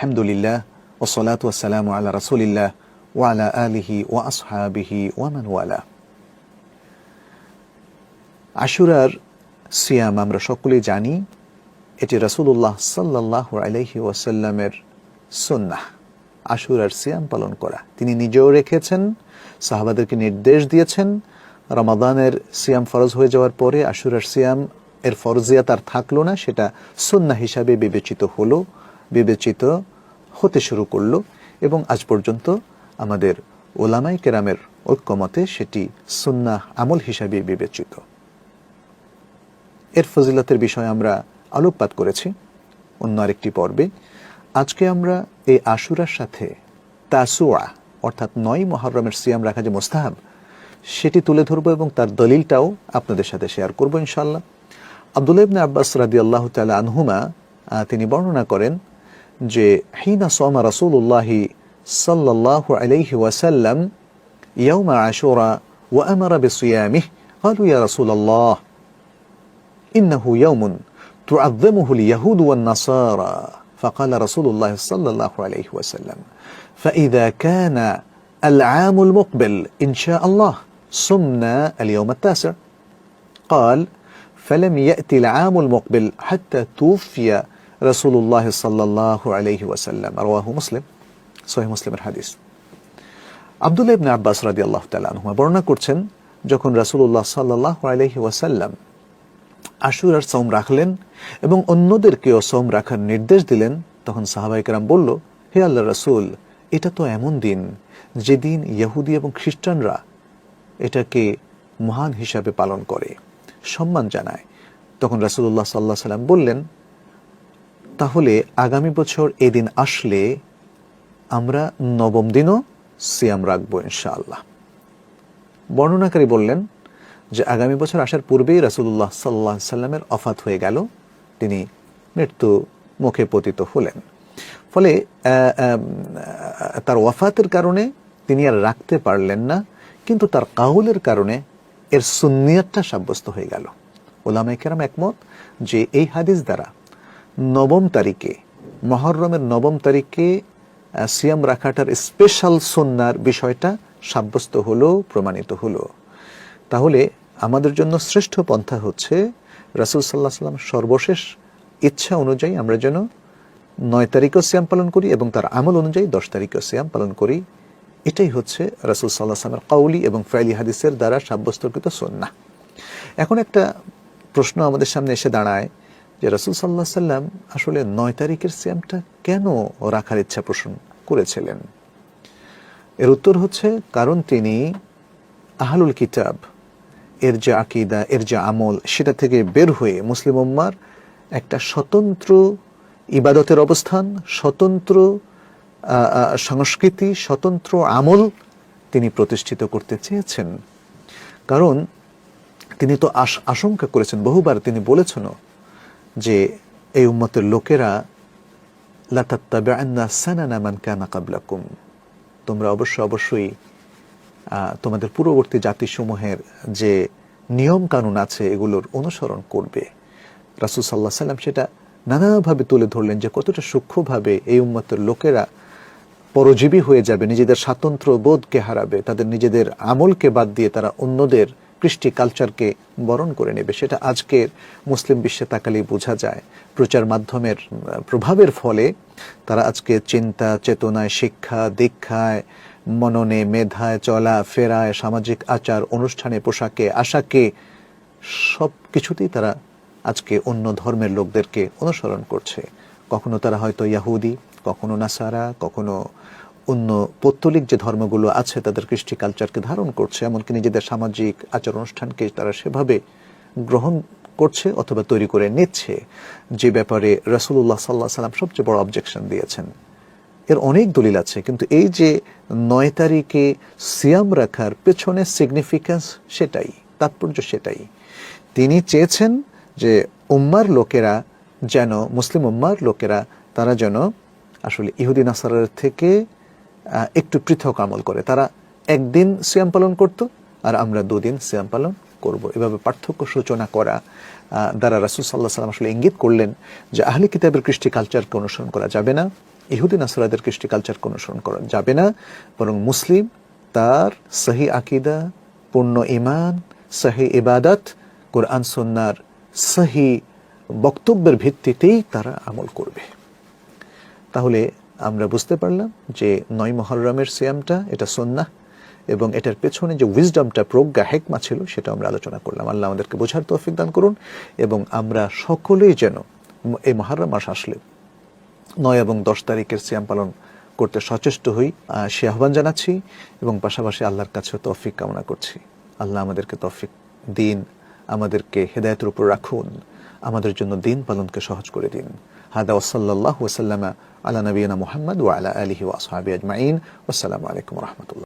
আলহামদুলিল্লাহ ওসলাত ওয়াসালাম আল্লাহ রসুলিল্লাহ ওয়ালা আলিহি ওয়া আসহাবিহি ওয়ামান ওয়ালা আশুরার সিয়াম আমরা সকলেই জানি, এটি রসুল্লাহ সাল্লাহ আলাইহি ওয়াসাল্লামের সুন্নাহ। আশুরার সিয়াম পালন করা। তিনি নিজেও রেখেছেন, সাহাবাদেরকে নির্দেশ দিয়েছেন, রমাদানের সিয়াম ফরজ হয়ে যাওয়ার পরে আশুরার সিয়াম এর ফরজিয়া তার থাকল না, সেটা সুন্না হিসাবে বিবেচিত হলো, বিবেচিত হতে শুরু করল এবং আজ পর্যন্ত আমাদের ওলামাই কেরামের ঐক্যমতে সেটি সুন্না আমল হিসাবে বিবেচিত। এর ফজিলতের বিষয়ে আমরা আলোকপাত করেছি অন্য আরেকটি পর্বে। আজকে আমরা এই আশুরার সাথে তাসুয়া অর্থাৎ নয় মহরমের সিয়াম রাখা যে মোস্তাহাব, সেটি তুলে ধরবো এবং তার দলিলটাও আপনাদের সাথে শেয়ার করব ইনশাল্লাহ আবদুল্লাহ আব্বাস রাদি আল্লাহ তালা আনহুমা তিনি বর্ণনা করেন যে হিনা সোমা রাসূলুল্লাহি সাল্লাল্লাহু আলাইহি ওয়াসাল্লাম ইয়াউমা আশুরা ওয়া আমারা বিসিয়ামিহি قالوا يا رسول الله إنه يوم تعظمه اليهود والنصارى فقال رسول الله صلى الله عليه وسلم فإذا كان العام المقبل إن شاء الله صمنا اليوم التاسع قال فلم يأتي العام المقبل حتى توفي রসুল্লাহ সাল্লাহ আলহি ওসাল্লাম আর ওয়াহু মুসলিম সোহে মুসলিমের হাদিস। আবদুল্লাহ ইবনে আব্বাস রাদি আল্লাহ তালুমা বর্ণনা করছেন, যখন রসুল্লাহ সাল্লাহ আলহি ওয়াসাল্লাম আশুরার সোম রাখলেন এবং অন্যদেরকেও সোম রাখার নির্দেশ দিলেন, তখন সাহাবাইকেরাম বলল, হে আল্লাহ রসুল, এটা তো এমন দিন যেদিন ইয়াহুদি এবং খ্রিস্টানরা এটাকে মহান হিসাবে পালন করে, সম্মান জানায়। তখন রাসুল্লাহ সাল্লাহ সাল্লাম বললেন তাহলে আগামী বছর এদিন আসলে আমরা নবম দিনও সিয়াম রাখব ইনশাআল্লাহ। বর্ণনাকারী বললেন যে আগামী বছর আসার পূর্বেই রাসুল্লাহ সাল্লাহ সাল্লামের অফাত হয়ে গেল, তিনি মৃত্যু মুখে পতিত হলেন। ফলে তার ওয়াফাতের কারণে তিনি আর রাখতে পারলেন না, কিন্তু তার কাউলের কারণে এর সুন্নিয়তটা সাব্যস্ত হয়ে গেল। ওলামাই কেরাম একমত যে এই হাদিস দ্বারা নবম তারিখে, মহরমের নবম তারিখে সিয়াম রাখাটার স্পেশাল সন্ন্যার বিষয়টা সাব্যস্ত হলো, প্রমাণিত হলো। তাহলে আমাদের জন্য শ্রেষ্ঠ পন্থা হচ্ছে রাসুল সাল্লাহ সাল্লাম সর্বশেষ ইচ্ছা অনুযায়ী আমরা যেন নয় তারিখও সিয়াম পালন করি এবং তার আমল অনুযায়ী দশ তারিখও সিয়াম পালন করি। এটাই হচ্ছে রাসুল সাল্লাহ সাল্লামের কাউলি এবং ফেলি হাদিসের দ্বারা সাব্যস্তকৃত সন্না এখন একটা প্রশ্ন আমাদের সামনে এসে দাঁড়ায় যে রাসুল সাল্লাহ সাল্লাম আসলে নয় তারিখের সিয়ামটা কেন রাখার ইচ্ছা পোষণ করেছিলেন? এর উত্তর হচ্ছে, কারণ তিনি আহলুল কিতাব, এর যে আকিদা, এর যে আমল, সেটা থেকে বের হয়ে মুসলিম উম্মার একটা স্বতন্ত্র ইবাদতের অবস্থান, স্বতন্ত্র সংস্কৃতি, স্বতন্ত্র আমল তিনি প্রতিষ্ঠিত করতে চেয়েছেন। কারণ তিনি তো আশঙ্কা করেছেন, বহুবার তিনি বলেছেন যে এই উম্মতের লোকেরা, লাতাত্তাবিআন্না সানানা মান কানা কাবলাকুম। তোমরা অবশ্য অবশ্যই তোমাদের পূর্ববর্তী জাতিসমূহের যে নিয়ম কানুন আছে, এগুলোর অনুসরণ করবে। রাসুল সাল্লাহ সাল্লাম সেটা নানাভাবে তুলে ধরলেন যে কতটা সূক্ষ্মভাবে এই উম্মতের লোকেরা পরজীবী হয়ে যাবে, নিজেদের স্বাতন্ত্র বোধকে হারাবে, তাদের নিজেদের আমলকে বাদ দিয়ে তারা অন্যদের কৃষ্টি কালচারকে বরণ করে নেবে, সেটা আজকের মুসলিম বিশ্বে তাকালেই বোঝা যায়। প্রচার মাধ্যমের প্রভাবের ফলে তারা আজকে চিন্তা, চেতনায়, শিক্ষা, দীক্ষায়, মননে, মেধায়, চলা, ফেরায়, সামাজিক আচার, অনুষ্ঠানে, পোশাকে, আশাকে, সব কিছুতেই তারা আজকে অন্য ধর্মের লোকদেরকে অনুসরণ করছে। কখনো তারা হয়তো ইয়াহুদি, কখনো নাসারা, কখনো অন্য পৌত্তলিক যে ধর্মগুলো আছে, তাদের কৃষ্টি কালচারকে ধারণ করছে, এমনকি নিজেদের সামাজিক আচার অনুষ্ঠানকে তারা সেভাবে গ্রহণ করছে অথবা তৈরি করে নিচ্ছে। যে ব্যাপারে রসুল্লাহ সাল্লাহ সাল্লাম সবচেয়ে বড় অবজেকশন দিয়েছেন। এর অনেক দলিল আছে, কিন্তু এই যে নয় তারিখে সিয়াম রাখার পেছনে সিগনিফিক্যান্স সেটাই, তাৎপর্য সেটাই। তিনি চেয়েছেন যে উম্মার লোকেরা যেন, মুসলিম উম্মার লোকেরা, তারা যেন আসলে ইহুদি, নাসারের থেকে একটু পৃথক আমল করে। তারা একদিন সিয়াম পালন করত আর আমরা দুদিন সিয়াম পালন করব। এভাবে পার্থক্য সূচনা করা দ্বারা রাসুল সাল্লাহ সাল্লাম আসলে ইঙ্গিত করলেন যে আহলি কিতাবের কৃষ্টি কালচারকে অনুসরণ করা যাবে না, ইহুদি নাসরাদের কৃষ্টি কালচারকে অনুসরণ করা যাবে না, বরং মুসলিম তার সহি আকিদা, পূর্ণ ইমান সহি ইবাদত, কোরআন সন্ন্যার সহি বক্তব্যের ভিত্তিতেই তারা আমল করবে। তাহলে আমরা বুঝতে পারলাম যে নয় মহরমের সিয়ামটা, এটা সন্না এবং এটার পেছনে যে উইজডমটা প্রজ্ঞা, হেকমা ছিল, সেটা আমরা আলোচনা করলাম। আল্লাহ আমাদেরকে বোঝার তৌফিক দান করুন, এবং আমরা সকলেই যেন এই মহরম মাস আসলে নয় এবং দশ তারিখের সিয়াম পালন করতে সচেষ্ট হই সে আহ্বান জানাচ্ছি, এবং পাশাপাশি আল্লাহর কাছে তৌফিক কামনা করছি। আল্লাহ আমাদেরকে তৌফিক দিন, আমাদেরকে হেদায়তের উপর রাখুন, আমাদের জন্য দিন পালনকে সহজ করে দিন। هذا وصلى الله وسلم على نبينا محمد وعلى آله وأصحابه أجمعين. والسلام عليكم ورحمة الله.